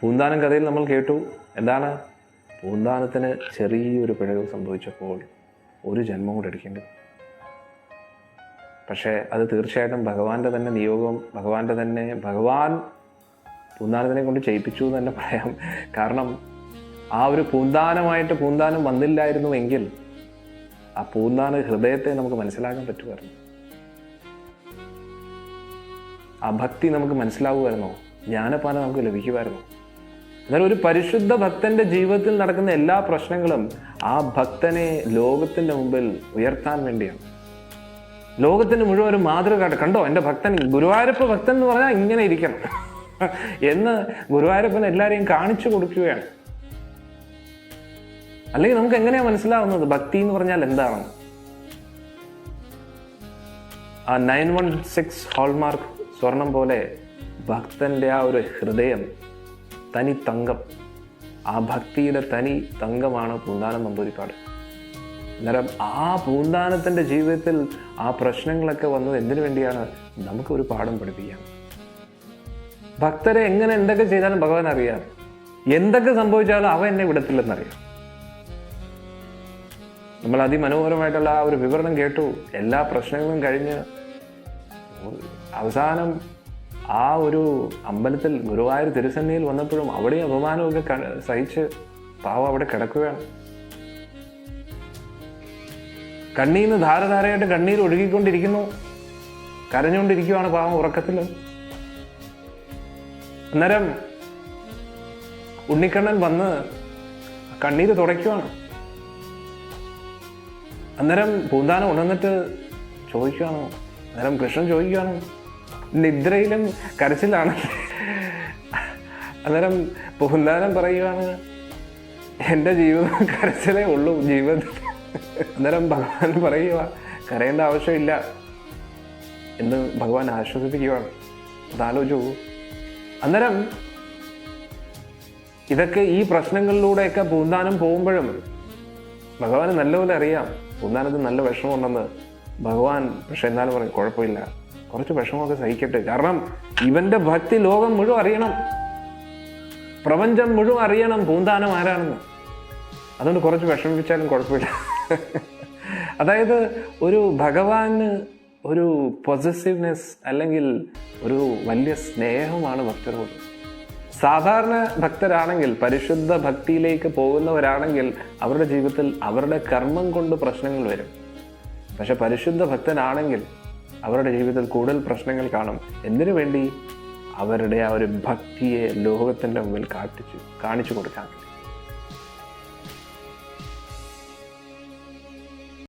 പൂന്താനം കഥയിൽ നമ്മൾ കേട്ടു. എന്താണ്? പൂന്താനത്തിന് ചെറിയൊരു പിഴവ് സംഭവിച്ചപ്പോൾ ഒരു ജന്മം കൂടെ എടുക്കേണ്ടി വന്നു. പക്ഷേ അത് തീർച്ചയായിട്ടും ഭഗവാന്റെ തന്നെ നിയോഗം ഭഗവാന്റെ തന്നെ ഭഗവാൻ പൂന്താനത്തിനെ കൊണ്ട് ചെയ്യിപ്പിച്ചു എന്ന് തന്നെ പറയാം. കാരണം ആ ഒരു പൂന്താനമായിട്ട് പൂന്താനം വന്നില്ലായിരുന്നു എങ്കിൽ ആ പൂന്താന ഹൃദയത്തെ നമുക്ക് മനസ്സിലാക്കാൻ പറ്റുമായിരുന്നു. ആ ഭക്തി നമുക്ക് മനസ്സിലാവുമായിരുന്നോ. ജ്ഞാനപാനം നമുക്ക് ലഭിക്കുമായിരുന്നോ. എന്നാൽ ഒരു പരിശുദ്ധ ഭക്തന്റെ ജീവിതത്തിൽ നടക്കുന്ന എല്ലാ പ്രശ്നങ്ങളും ആ ഭക്തനെ ലോകത്തിന്റെ മുമ്പിൽ ഉയർത്താൻ വേണ്ടിയാണ്. ലോകത്തിന് മുഴുവൻ ഒരു മാതൃക കണ്ടോ എന്റെ ഭക്തൻ ഗുരുവായൂരപ്പ ഭക്തൻ എന്ന് പറഞ്ഞാൽ ഇങ്ങനെ ഇരിക്കണം. എന്ന് ഗുരുവായൂരപ്പൻ എല്ലാവരെയും കാണിച്ചു കൊടുക്കുകയാണ്. അല്ലെങ്കിൽ നമുക്ക് എങ്ങനെയാണ് മനസ്സിലാവുന്നത്? ഭക്തി എന്ന് പറഞ്ഞാൽ എന്താണ്? ആ നയൻ വൺ സിക്സ് ഹോൾമാർക്ക് സ്വർണം പോലെ ഭക്തന്റെ ആ ഒരു ഹൃദയം തനി തങ്കം. ആ ഭക്തിയുടെ തനി തങ്കമാണ് പൂന്താനം നമ്പൂരിപ്പാട് അന്നേരം ആ പൂന്താനത്തിന്റെ ജീവിതത്തിൽ ആ പ്രശ്നങ്ങളൊക്കെ വന്നത് എന്തിനു വേണ്ടിയാണ്? നമുക്ക് ഒരു പാഠം പഠിപ്പിക്കാൻ ഭക്തരെ എങ്ങനെ എന്തൊക്കെ ചെയ്താലും ഭഗവാൻ അറിയാം. എന്തൊക്കെ സംഭവിച്ചാലും അവ എന്നെ വിടത്തില്ലെന്നറിയാം. നമ്മൾ അതിമനോഹരമായിട്ടുള്ള ആ ഒരു വിവരണം കേട്ടു. എല്ലാ പ്രശ്നങ്ങളും കഴിഞ്ഞ് അവസാനം ആ ഒരു അമ്പലത്തിൽ ഗുരുവായൂർ തിരുസന്നിയിൽ വന്നപ്പോഴും അവിടെയും അപമാനമൊക്കെ സഹിച്ച് പാവ അവിടെ കിടക്കുകയാണ്. കണ്ണീന്ന് ധാരധാരയായിട്ട് കണ്ണീർ ഒഴുകിക്കൊണ്ടിരിക്കുന്നു. കരഞ്ഞുകൊണ്ടിരിക്കുവാണ് പാവം ഉറക്കത്തിൽ അന്നേരം ഉണ്ണിക്കണ്ണൻ വന്ന് കണ്ണീര് തുടയ്ക്കുവാണ്. അന്നേരം പൂന്താനം ഉണർന്നിട്ട് ചോദിക്കുകയാണോ അന്നേരം കൃഷ്ണൻ ചോദിക്കുവാണോ നിദ്രയിലും കരച്ചിലാണ്. അന്നേരം പൂന്താനം പറയുവാണ് എന്റെ ജീവിതം കരച്ചിലേ ഉള്ളൂ ജീവിതത്തിൽ. അന്നേരം ഭഗവാൻ പറയുക കരയേണ്ട ആവശ്യമില്ല എന്ന് ഭഗവാൻ ആശ്വസിപ്പിക്കുകയാണ്. അതാലോചിച്ചു അന്നേരം ഇതൊക്കെ ഈ പ്രശ്നങ്ങളിലൂടെയൊക്കെ പൂന്താനം പോകുമ്പോഴും ഭഗവാന് നല്ലപോലെ അറിയാം. പൂന്താനത്തിന് നല്ല വിഷമമുണ്ടെന്ന് ഭഗവാൻ പക്ഷെ എന്നാലും പറയും കുഴപ്പമില്ല. കുറച്ച് വിഷമമൊക്കെ സഹിക്കട്ടെ. കാരണം ഇവന്റെ ഭക്തി ലോകം മുഴുവൻ അറിയണം. പ്രപഞ്ചം മുഴുവൻ അറിയണം പൂന്താനം ആരാണെന്ന്. അതുകൊണ്ട് കുറച്ച് വിഷമിപ്പിച്ചാലും കുഴപ്പമില്ല. അതായത് ഒരു ഭഗവാന് ഒരു പൊസസീവ്നെസ് അല്ലെങ്കിൽ ഒരു വലിയ സ്നേഹമാണ് ഭക്തരോട്. സാധാരണ ഭക്തരാണെങ്കിൽ പരിശുദ്ധ ഭക്തിയിലേക്ക് പോകുന്നവരാണെങ്കിൽ അവരുടെ ജീവിതത്തിൽ അവരുടെ കർമ്മം കൊണ്ട് പ്രശ്നങ്ങൾ വരും. പക്ഷെ പരിശുദ്ധ ഭക്തനാണെങ്കിൽ അവരുടെ ജീവിതത്തിൽ കൂടുതൽ പ്രശ്നങ്ങൾ കാണും. എന്തിനു വേണ്ടി? അവരുടെ ആ ഒരു ഭക്തിയെ ലോകത്തിന്റെ മുമ്പിൽ കാട്ടിച്ചു കാണിച്ചു കൊടുക്കാൻ